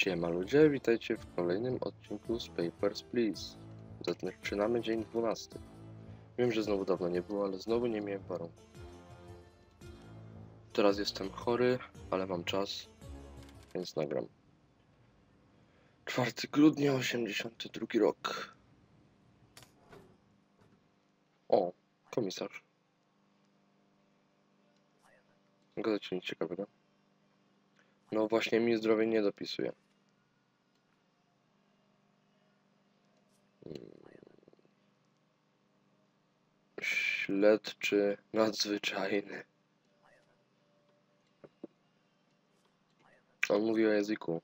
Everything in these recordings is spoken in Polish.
Siema ludzie, witajcie w kolejnym odcinku z Papers, Please. Zaczynamy dzień 12. Wiem, że znowu dawno nie było, ale znowu nie miałem warunków. Teraz jestem chory, ale mam czas, więc nagram. 4 grudnia, 82 rok. O, komisarz. Gadać nic ciekawego. No właśnie mi zdrowie nie dopisuje. Śledczy nadzwyczajny. On mówi o języku.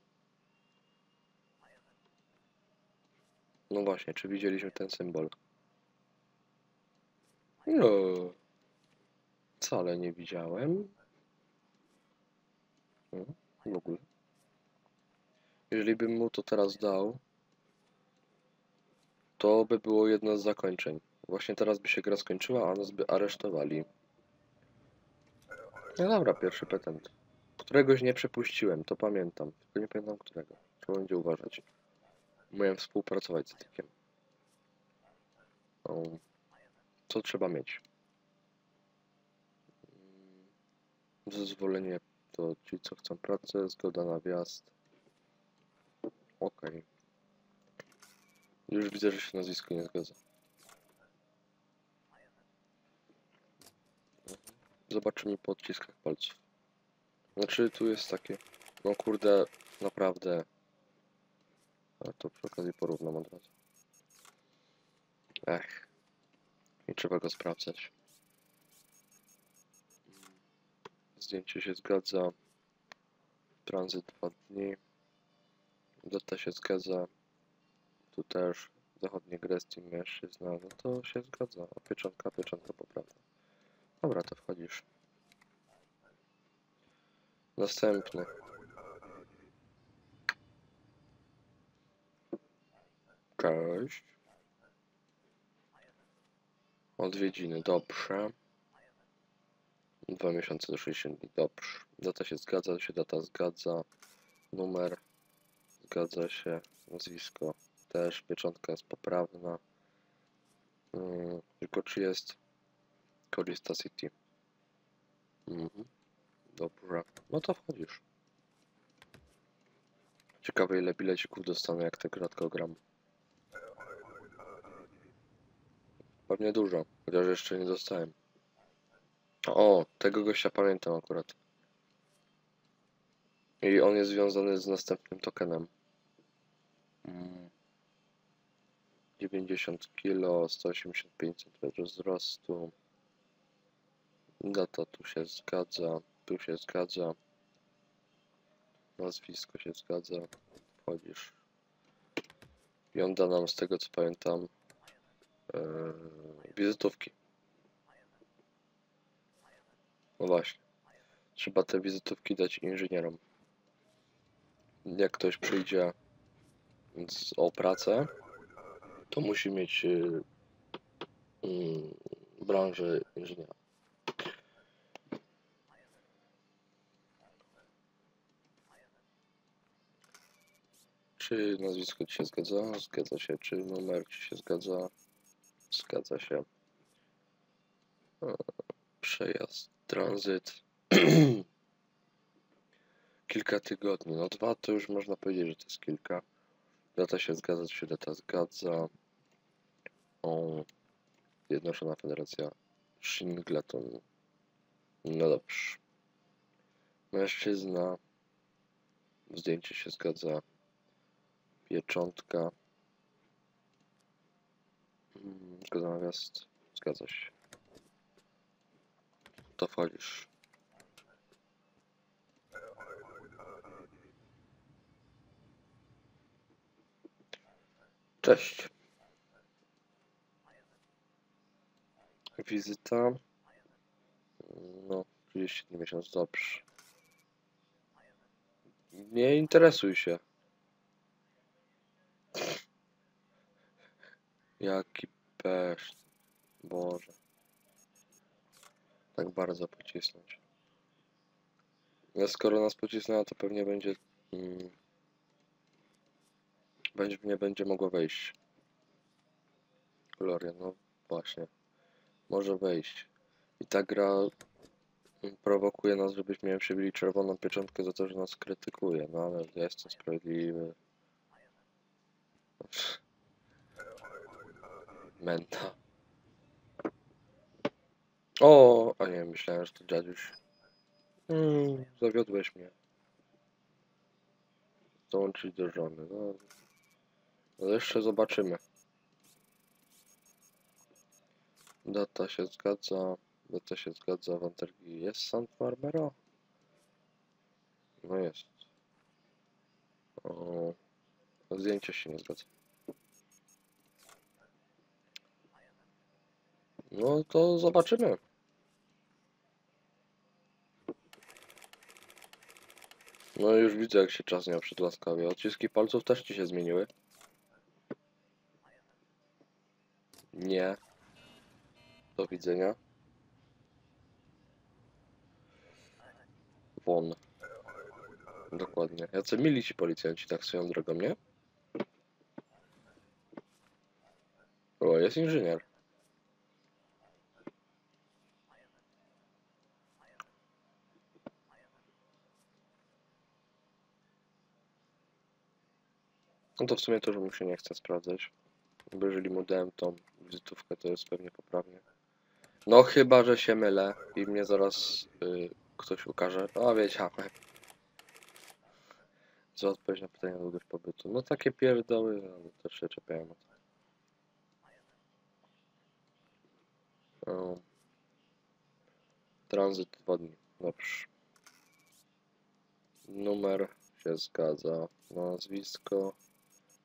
No właśnie, czy widzieliśmy ten symbol? No. Wcale nie widziałem. Mhm w ogóle. Jeżeli bym mu to teraz dał, to by było jedno z zakończeń. Właśnie teraz by się gra skończyła, a nas by aresztowali. No dobra, pierwszy petent. Któregoś nie przepuściłem, to pamiętam. Tylko nie pamiętam którego. Trzeba będzie uważać. Miałem współpracować z tykiem. No. Co trzeba mieć? Zezwolenie to ci, co chcą pracę, zgoda na wjazd. Okej. Okay. Już widzę, że się nazwisko nie zgadza. Zobaczymy po odciskach palców. Znaczy, tu jest takie... No kurde, naprawdę... Ale to przy okazji porównam od razu. Ech. Nie trzeba go sprawdzać. Zdjęcie się zgadza. Tranzyt dwa dni. Data się zgadza. Tu też. Zachodnie Gresty mężczyzna. No to się zgadza. A pieczątka, pieczątka poprawna. Dobra, to wchodzisz. Następny. Cześć. Odwiedziny, dobrze. Dwa miesiące do 60 dni. Dobrze. Data się zgadza, się data zgadza. Numer zgadza się. Nazwisko też. Pieczątka jest poprawna. Hmm, tylko czy jest Korista City. Mhm. Dobrze. No to wchodzisz. Ciekawe ile bilecików dostanę jak te kratko gram. Pewnie dużo, chociaż jeszcze nie dostałem. O, tego gościa pamiętam akurat. I on jest związany z następnym tokenem. 90 kg, 185 cm wzrostu. Data tu się zgadza, tu się zgadza. Nazwisko się zgadza. Wchodzisz. I on da nam z tego co pamiętam yy, wizytówki. No właśnie. Trzeba te wizytówki dać inżynierom. Jak ktoś przyjdzie z, o pracę, to musi mieć yy, yy, branżę inżyniera. Czy nazwisko Ci się zgadza? Zgadza się. Czy numer Ci się zgadza? Zgadza się. Przejazd tranzyt. kilka tygodni. No dwa to już można powiedzieć, że to jest kilka. Data się zgadza, czy data zgadza. O, Zjednoczona Federacja Shingleton. No dobrze. Mężczyzna. Zdjęcie się zgadza. Pieczątka. Hmm, zgoda na wjazd. Zgadza się to wchodzisz. Cześć. Wizyta. No, 31 miesiąc, dobrze. Nie interesuj się. Jaki pesz. Boże tak bardzo pocisnąć. Ale skoro nas pocisnęła, to pewnie będzie... Mm, będzie, nie będzie mogła wejść. Gloria, no właśnie. Może wejść. I ta gra prowokuje nas, żebyśmy przybili czerwoną pieczątkę za to, że nas krytykuje. No ale ja jestem sprawiedliwy. Menta. O, a nie, myślałem, że to dziaduś. Mm, zawiodłeś mnie. Dołączyć do żony. No, no jeszcze zobaczymy. Data się zgadza. Data się zgadza. Wantergi jest San Barbara? No jest. O, zdjęcie się nie zgadza. No to zobaczymy. No już widzę jak się czas miał przytłaskawia. Odciski palców też ci się zmieniły. Nie. Do widzenia. Won. Dokładnie. Jacy mili ci policjanci tak swoją drogą, nie? O, jest inżynier. No to w sumie to, że mu się nie chce sprawdzać. Bo jeżeli mu dałem tą wizytówkę, to jest pewnie poprawnie. No chyba, że się mylę i mnie zaraz y, ktoś ukaże. No ha, Co odpowiedź na pytanie długość pobytu. No takie pierdoły, ale też się czepiają na to. O. Tranzyt dwa dni. Dobrze. Numer się zgadza. Nazwisko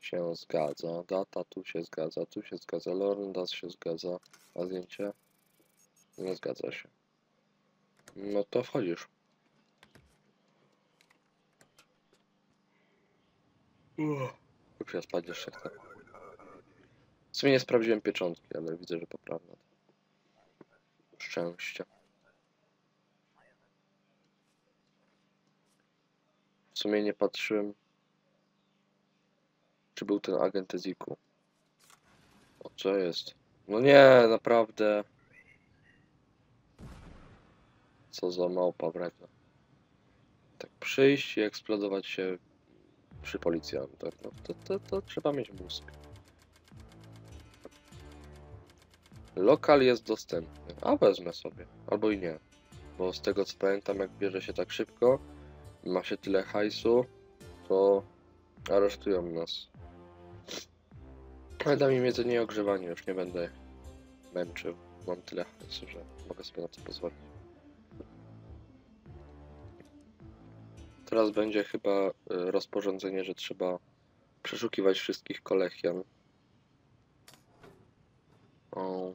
się zgadza. Data tu się zgadza. Tu się zgadza. Lorndas się zgadza. A zdjęcie? Nie zgadza się. No to wchodzisz. Już ja spać jeszcze chcę. W sumie nie sprawdziłem pieczątki, ale widzę, że poprawna. Szczęście. W sumie nie patrzyłem, czy był ten agent Eziku. O, co jest? No nie, naprawdę. Co za małpa wredna. Tak przyjść i eksplodować się przy policjantach. No to, to, to trzeba mieć mózg. Lokal jest dostępny, a wezmę sobie. Albo i nie. Bo z tego co pamiętam, jak bierze się tak szybko, ma się tyle hajsu, to aresztują nas. Ale da mi jedzenie i ogrzewanie, już nie będę męczył. Mam tyle hajsu, że mogę sobie na to pozwolić. Teraz będzie chyba y, rozporządzenie, że trzeba przeszukiwać wszystkich kolechian. O.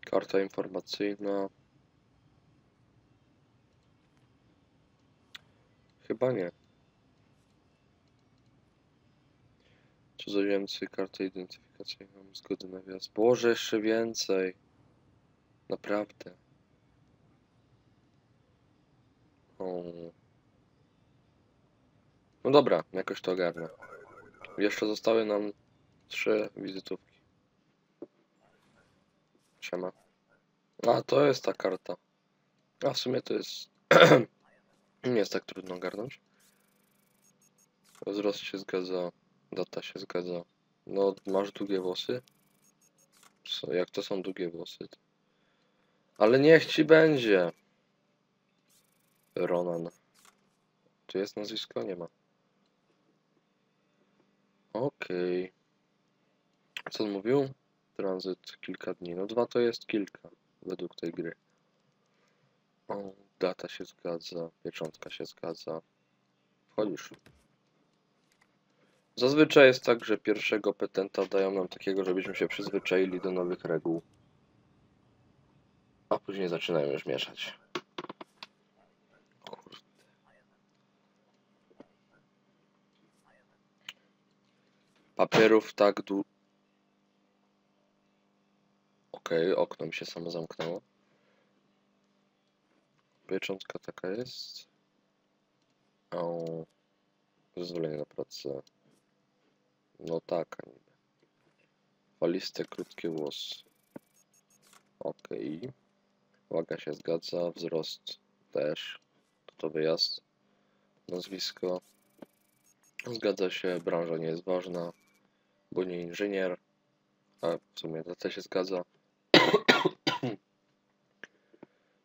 Karta informacyjna. Chyba nie. Cudzoziemcy, kartę identyfikacyjną, zgody na wjazd. Boże, jeszcze więcej. Naprawdę. O. No dobra, jakoś to ogarnę. Jeszcze zostały nam trzy wizytówki. Siema. A, to jest ta karta. A w sumie to jest... Nie jest tak trudno ogarnąć. Wzrost się zgadza, data się zgadza. No, masz długie włosy? Co, jak to są długie włosy? Ale niech ci będzie. Ronan. Czy jest nazwisko? Nie ma. Okej. Co on mówił? Tranzyt kilka dni. No dwa to jest kilka według tej gry. O, data się zgadza, pieczątka się zgadza. Wchodzisz. Zazwyczaj jest tak, że pierwszego petenta dają nam takiego, żebyśmy się przyzwyczaili do nowych reguł. A później zaczynają już mieszać. Kurde. Papierów tak du... Okej, okno mi się samo zamknęło. Pieczątka taka jest. O. Zezwolenie na pracę. No tak. Faliste, krótkie włosy. Okej. Waga się zgadza, wzrost też. To wyjazd. Nazwisko. Zgadza się, branża nie jest ważna, bo nie inżynier. A w sumie to się zgadza.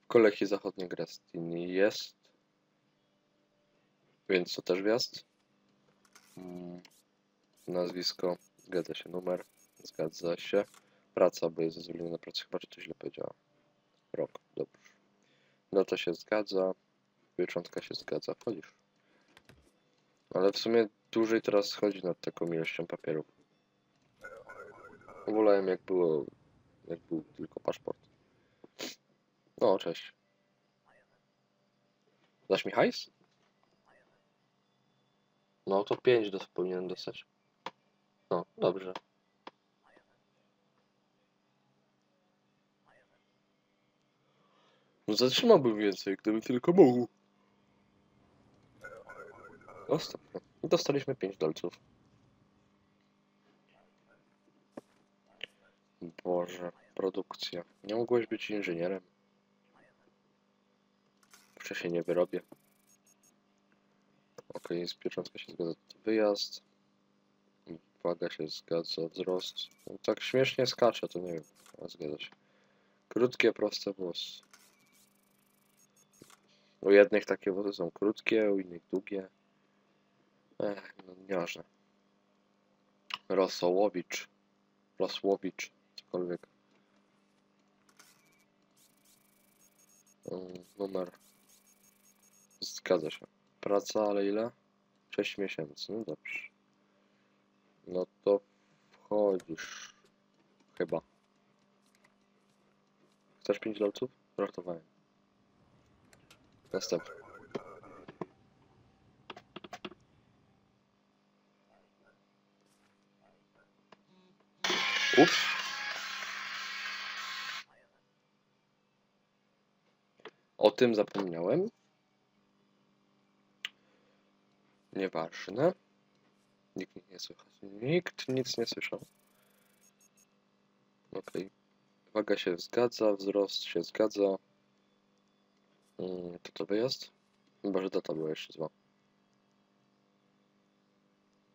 W Kolechii Zachodniej Grastini jest. Więc to też wjazd. Mm, Nazwisko. Zgadza się. Numer. Zgadza się. Praca, bo jest zezwolenie na pracę. Chyba, że to źle powiedziała. Rok. Dobrze. Data się zgadza. Pieczątka się zgadza. Wchodzisz. Ale w sumie dłużej teraz schodzi nad taką ilością papierów. Wolałem jak było, jak był tylko paszport. No, cześć. Dasz mi hajs? No to 5 dos powinienem dostać. No, dobrze. No zatrzymałbym więcej, gdyby tylko mógł. Następne. Dostaliśmy 5 dolców. Boże, produkcja. Nie mogłeś być inżynierem. Wcześniej nie wyrobię. Okej, z pieczątka się zgadza. Wyjazd. Waga się zgadza. Wzrost. No, tak śmiesznie skacze, to nie wiem. A zgadza się. Krótkie, proste włosy. U jednych takie włosy są krótkie, u innych długie. Ech, no nieważne. Rosołowicz. Rosłowicz. Cokolwiek. Mm, Numer. Zgadza się. Praca, ale ile? 6 miesięcy. No dobrze. No to wchodzisz. Chyba. Chcesz 5 dolców? Żartowałem. Następny. O tym zapomniałem. Nieważne. Nikt nie słychać. Nikt nic nie słyszał. Okej. Waga się zgadza, wzrost się zgadza. Mm, To to wyjazd? Chyba, że data była jeszcze zła.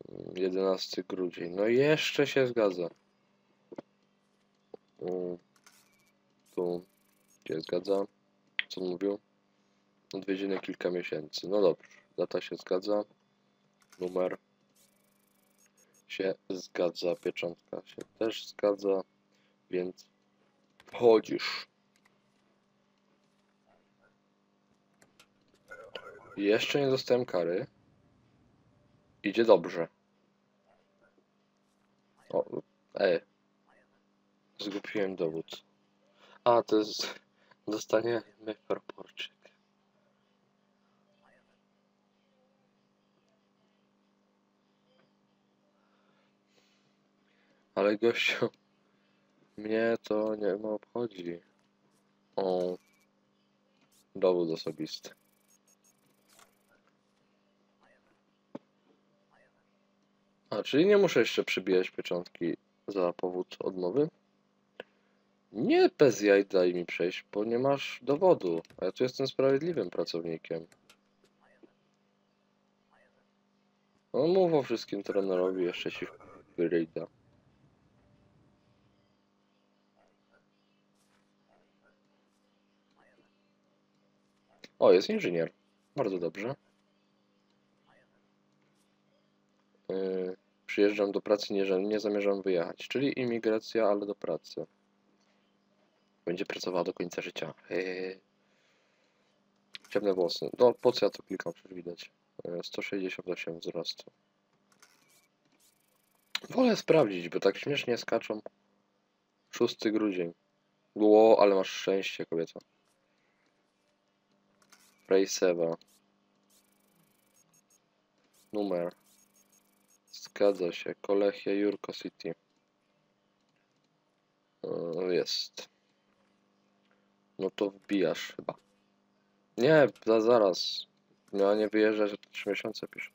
Mm, 11 grudzień. No jeszcze się zgadza. Mm, Tu się zgadza. Co mówił? Odwiedziny kilka miesięcy. No dobrze. Data się zgadza. Numer się zgadza. Pieczątka się też zgadza. Więc wchodzisz. Jeszcze nie dostałem kary. Idzie dobrze. O, ej. Zgubiłem dowód. A, to jest... Dostanie proporczyk. Ale gościu... Mnie to nie obchodzi. O. Dowód osobisty. A, czyli nie muszę jeszcze przybijać pieczątki za powód odmowy? Nie bez jaj daj mi przejść, bo nie masz dowodu. A ja tu jestem sprawiedliwym pracownikiem. No mów o wszystkim trenerowi, jeszcze ci wyryjda. O, jest inżynier. Bardzo dobrze. Yy, przyjeżdżam do pracy, nie, że- nie zamierzam wyjechać. Czyli imigracja, ale do pracy. Będzie pracowała do końca życia. Yy. Ciemne włosy. No, po co ja to klikam, przecież widać. Yy, 168 wzrostu. Wolę sprawdzić, bo tak śmiesznie skaczą. 6 grudzień. Ło, ale masz szczęście, kobieto. Rejsewa. Numer. Zgadza się. Kolechia Jurko City. Jest. No to wbijasz chyba. Nie, za, zaraz. No nie wyjeżdżać że 3 miesiące pisze.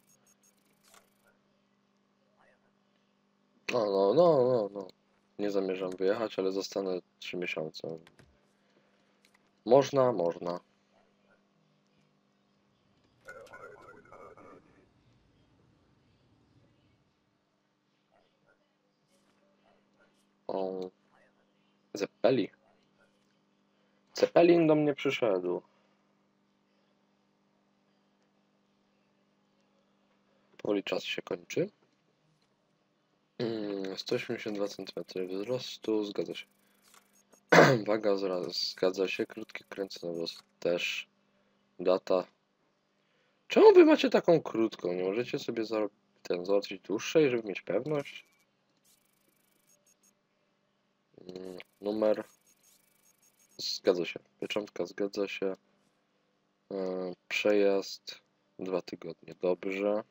No, no, no, no, no. Nie zamierzam wyjechać, ale zostanę 3 miesiące. Można, można. O. Zeppeli. Zeppelin do mnie przyszedł. Powoli czas się kończy. Mm, 182 cm wzrostu, zgadza się. Waga zgadza się, krótkie kręcone włosy też. Data. Czemu wy macie taką krótką? Nie możecie sobie ten załatwić dłuższej, żeby mieć pewność? Mm, Numer. Zgadza się. Pieczątka zgadza się. E, Przejazd. Dwa tygodnie. Dobrze.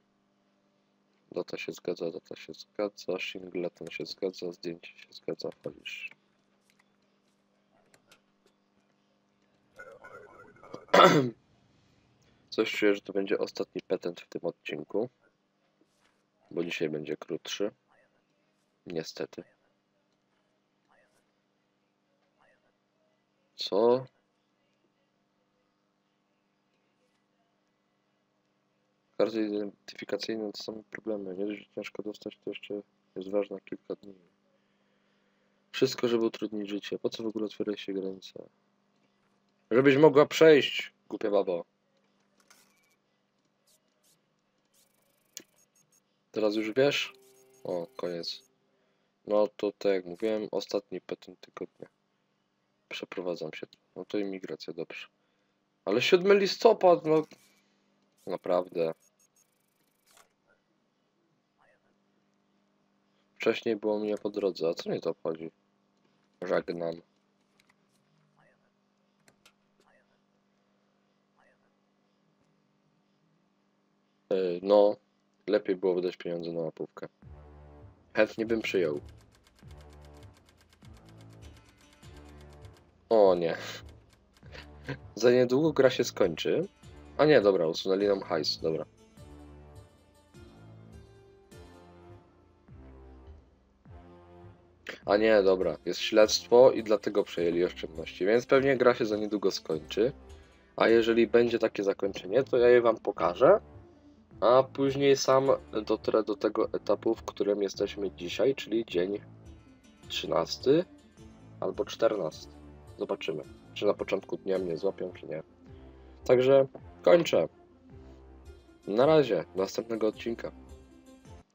Data się zgadza, data się zgadza. Shingleton się zgadza. Zdjęcie się zgadza. Wchodzisz. Coś czuję, że to będzie ostatni petent w tym odcinku. Bo dzisiaj będzie krótszy. Niestety. Co? Karty identyfikacyjne to są problemy. Nie dość, że ciężko dostać, to jeszcze jest ważne kilka dni. Wszystko, żeby utrudnić życie. Po co w ogóle otwierać się granice? Żebyś mogła przejść, głupia babo. Teraz już wiesz? O, koniec. No to tak jak mówiłem, ostatni petent tygodnia. Przeprowadzam się. No to imigracja, dobrze. Ale 7 listopad, no... Naprawdę. Wcześniej było mnie po drodze, a co mnie to obchodzi? Żegnam. Yy, no, lepiej było wydać pieniądze na łapówkę. Chętnie bym przyjął. O nie. Za niedługo gra się skończy. A nie, dobra, usunęli nam hajs, dobra. A nie, dobra, jest śledztwo i dlatego przejęli oszczędności, więc pewnie gra się za niedługo skończy. A jeżeli będzie takie zakończenie, to ja je wam pokażę. A później sam dotrę do tego etapu, w którym jesteśmy dzisiaj, czyli dzień 13 albo 14. Zobaczymy, czy na początku dnia mnie złapią, czy nie. Także kończę. Na razie, do następnego odcinka.